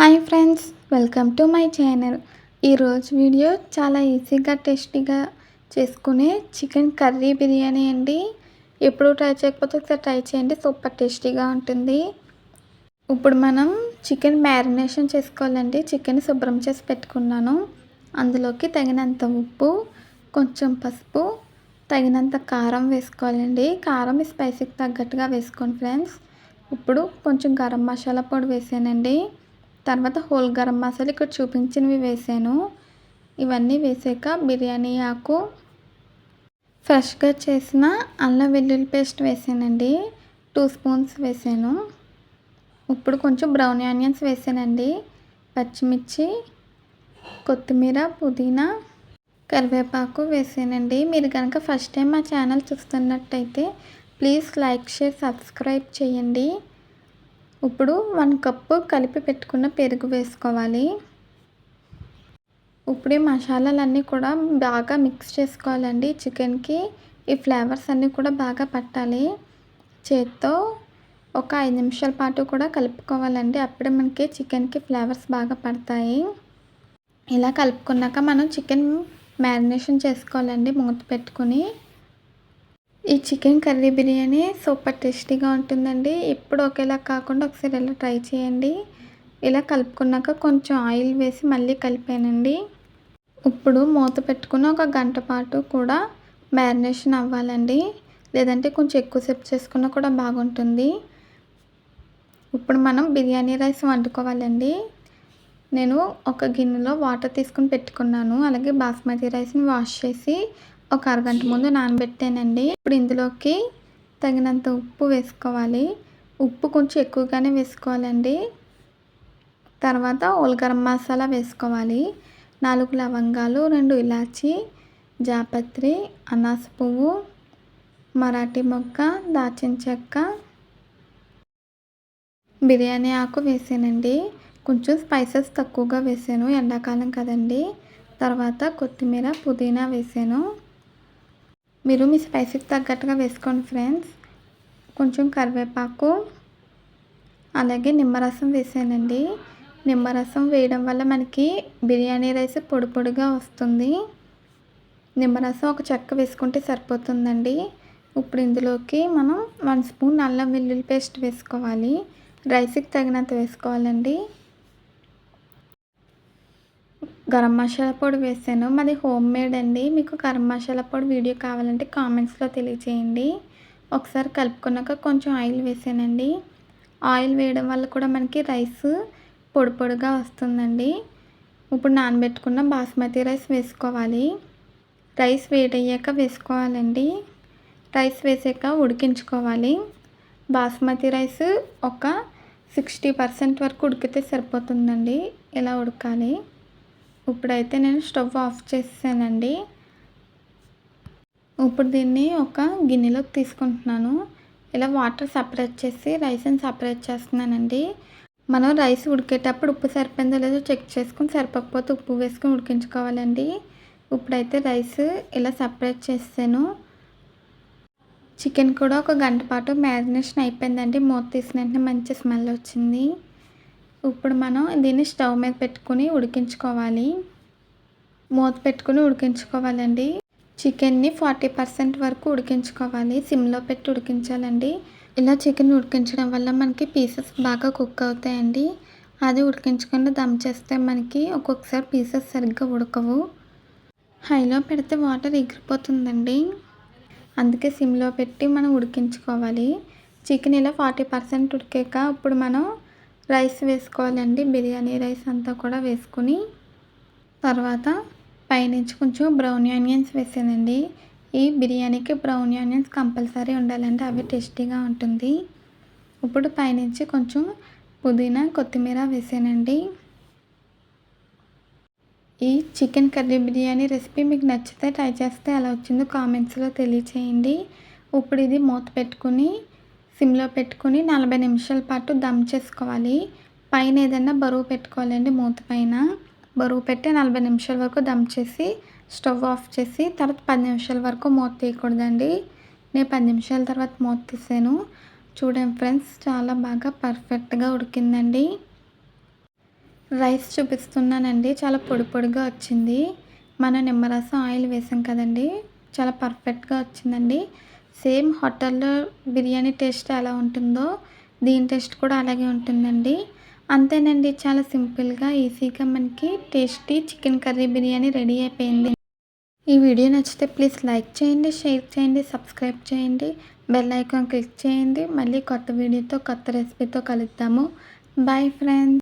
Hi friends welcome to my channel. ఈరోజు video చాలా ఈజీగా టేస్టీగా చేసుకునే చికెన్ కర్రీ బిర్యానీ అండి. ఎప్పుడు ట్రై చేయకపోతే ఒకసారి ట్రై చేయండి సూపర్ టేస్టీగా ఉంటుంది. ఇప్పుడు మనం చికెన్ మ్యారినేషన్ చేసుకోవాలండి. చికెన్ శుభ్రం చేసి పెట్టుకున్నాను. అందులోకి తగినంత ఉప్పు కొంచెం పసుపు తగినంత కారం వేసుకోవాలండి. కారం స్పైసీకి తగ్గట్టుగా వేసుకోండి ఫ్రెండ్స్. ఇప్పుడు కొంచెం గరం మసాలా పొడి వేసానండి. తర్వాత హోల్ గరం మసాలా ఇక్కడ చూపించినవి వేసాను. ఇవన్నీ వేసాక బిర్యానీ ఆకు ఫ్రెష్గా చేసిన అల్లం వెల్లుల్లి పేస్ట్ వేసానండి. టూ స్పూన్స్ వేసాను. ఇప్పుడు కొంచెం బ్రౌన్ ఆనియన్స్ వేసానండి. పచ్చిమిర్చి కొత్తిమీర పుదీనా కరివేపాకు వేసానండి. మీరు కనుక ఫస్ట్ టైం మా ఛానల్ చూస్తున్నట్టయితే ప్లీజ్ లైక్ షేర్ సబ్స్క్రైబ్ చేయండి. ఇప్పుడు వన్ కప్పు కలిపి పెట్టుకున్న పెరుగు వేసుకోవాలి. ఇప్పుడు ఈ మసాలాలన్నీ కూడా బాగా మిక్స్ చేసుకోవాలండి. చికెన్కి ఈ ఫ్లేవర్స్ అన్నీ కూడా బాగా పట్టాలి. చేత్తో ఒక ఐదు నిమిషాల పాటు కూడా కలుపుకోవాలండి. అప్పుడే మనకి చికెన్కి ఫ్లేవర్స్ బాగా పడతాయి. ఇలా కలుపుకున్నాక మనం చికెన్ మ్యారినేషన్ చేసుకోవాలండి. మూత పెట్టుకుని. ఈ చికెన్ కర్రీ బిర్యానీ సూపర్ టేస్టీగా ఉంటుందండి. ఎప్పుడు ఒకేలా కాకుండా ఒకసారి ఇలా ట్రై చేయండి. ఇలా కలుపుకున్నాక కొంచెం ఆయిల్ వేసి మళ్ళీ కలిపానండి. ఇప్పుడు మూత పెట్టుకుని ఒక గంట పాటు కూడా మ్యారినేషన్ అవ్వాలండి. లేదంటే కొంచెం ఎక్కువసేపు చేసుకున్నా కూడా బాగుంటుంది. ఇప్పుడు మనం బిర్యానీ రైస్ వండుకోవాలండి. నేను ఒక గిన్నెలో వాటర్ తీసుకుని పెట్టుకున్నాను. అలాగే బాస్మతి రైస్ని వాష్ చేసి ఒక అరగంట ముందు నానబెట్టానండి. ఇప్పుడు ఇందులోకి తగినంత ఉప్పు వేసుకోవాలి. ఉప్పు కొంచెం ఎక్కువగానే వేసుకోవాలండి. తర్వాత ఉల్గరం మసాలా వేసుకోవాలి. నాలుగు లవంగాలు రెండు ఇలాచి జాపత్రి అనాస పువ్వు మరాఠీ మొక్క దాచిన చెక్క బిర్యానీ ఆకు వేసానండి. కొంచెం స్పైసెస్ తక్కువగా వేసాను. ఎండాకాలం కదండి. తర్వాత కొత్తిమీర పుదీనా వేసాను. మీరు మీ స్పైసీకి తగ్గట్టుగా వేసుకోండి ఫ్రెండ్స్. కొంచెం కరివేపాకు అలాగే నిమ్మరసం వేసానండి. నిమ్మరసం వేయడం వల్ల మనకి బిర్యానీ రైస్ పొడి పొడిగా వస్తుంది. నిమ్మరసం ఒక చెక్క వేసుకుంటే సరిపోతుందండి. ఇప్పుడు ఇందులోకి మనం వన్ స్పూన్ అల్లం వెల్లుల్లి పేస్ట్ వేసుకోవాలి. రైస్కి తగినంత వేసుకోవాలండి. గరం మసాలా పొడి వేసాను. మాది హోమ్ మేడ్ అండి. మీకు గరం మసాలా పొడి వీడియో కావాలంటే కామెంట్స్లో తెలియచేయండి. ఒకసారి కలుపుకున్నాక కొంచెం ఆయిల్ వేసానండి. ఆయిల్ వేయడం వల్ల కూడా మనకి రైస్ పొడి పొడిగా వస్తుందండి. ఇప్పుడు నానబెట్టుకున్న బాస్మతి రైస్ వేసుకోవాలి. రైస్ వేడయ్యాక వేసుకోవాలండి. రైస్ వేసాక ఉడికించుకోవాలి. బాస్మతి రైస్ ఒక సిక్స్టీ పర్సెంట్ వరకు ఉడికితే సరిపోతుందండి. ఇలా ఉడకాలి? ఇప్పుడైతే నేను స్టవ్ ఆఫ్ చేసానండి ఇప్పుడు దీన్ని ఒక గిన్నెలోకి తీసుకుంటున్నాను. ఇలా వాటర్ సపరేట్ చేసి రైస్ని సపరేట్ చేస్తున్నానండి. మనం రైస్ ఉడికేటప్పుడు ఉప్పు సరిపోయిందో లేదో చెక్ చేసుకుని సరిపోకపోతే ఉప్పు వేసుకుని ఉడికించుకోవాలండి. ఇప్పుడైతే రైస్ ఇలా సపరేట్ చేసాను చికెన్ కూడా ఒక గంట పాటు మ్యారినేషన్ అయిపోయిందండి. మూత తీసిన వెంటనే మంచి స్మెల్ వచ్చింది. ఇప్పుడు మనం దీన్ని స్టవ్ మీద పెట్టుకుని ఉడికించుకోవాలి. మూత పెట్టుకుని ఉడికించుకోవాలండి. చికెన్ని ఫార్టీ పర్సెంట్ వరకు ఉడికించుకోవాలి. సిమ్లో పెట్టి ఉడికించాలండి. ఇలా చికెన్ ఉడికించడం వల్ల మనకి పీసెస్ బాగా కుక్ అవుతాయండి. అది ఉడికించకుండా దమ్ చేస్తే మనకి ఒక్కొక్కసారి పీసెస్ సరిగ్గా ఉడకవు. హైలో పెడితే వాటర్ ఎగిరిపోతుందండి. అందుకే సిమ్లో పెట్టి మనం ఉడికించుకోవాలి. చికెన్ ఇలా ఫార్టీ పర్సెంట్ ఉడికాక ఇప్పుడు మనం రైస్ వేసుకోవాలండి. బిర్యానీ రైస్ అంతా కూడా వేసుకుని తర్వాత పైనుంచి కొంచెం బ్రౌన్ ఆనియన్స్ వేసానండి. ఈ బిర్యానీకి బ్రౌన్ ఆనియన్స్ కంపల్సరీ ఉండాలంటే అవి టేస్టీగా ఉంటుంది. ఇప్పుడు పైనుంచి కొంచెం పుదీనా కొత్తిమీర వేసానండి. ఈ చికెన్ కర్రీ బిర్యానీ రెసిపీ మీకు నచ్చితే ట్రై చేస్తే ఎలా వచ్చిందో కామెంట్స్లో తెలియచేయండి. ఇప్పుడు ఇది మూత పెట్టుకుని సిమ్లో పెట్టుకుని నలభై నిమిషాల పాటు దమ్ చేసుకోవాలి. పైన ఏదైనా బరువు పెట్టుకోవాలండి మూత పైన. బరువు పెట్టి నలభై నిమిషాల వరకు దమ్ చేసి స్టవ్ ఆఫ్ చేసి తర్వాత పది నిమిషాల వరకు మూత తీయకూడదండి. నేను పది నిమిషాల తర్వాత మూత తీసాను. చూడండి ఫ్రెండ్స్ చాలా బాగా పర్ఫెక్ట్గా ఉడికిందండి. రైస్ చూపిస్తున్నానండి చాలా పొడి పొడిగా వచ్చింది. మనం నిమ్మరసం ఆయిల్ వేసాం కదండి చాలా పర్ఫెక్ట్గా వచ్చిందండి. సేమ్ హోటల్లో బిర్యానీ టేస్ట్ ఎలా ఉంటుందో దీని టేస్ట్ కూడా అలాగే ఉంటుందండి. అంతేనండి చాలా సింపుల్గా ఈజీగా మనకి tasty chicken curry biryani ready అయిపోయింది. ఈ వీడియో నచ్చితే ప్లీజ్ లైక్ చేయండి షేర్ చేయండి సబ్స్క్రైబ్ చేయండి బెల్ ఐకాన్ క్లిక్ చేయండి. మళ్ళీ కొత్త వీడియోతో కొత్త రెసిపీతో కలుద్దాము. Bye friends.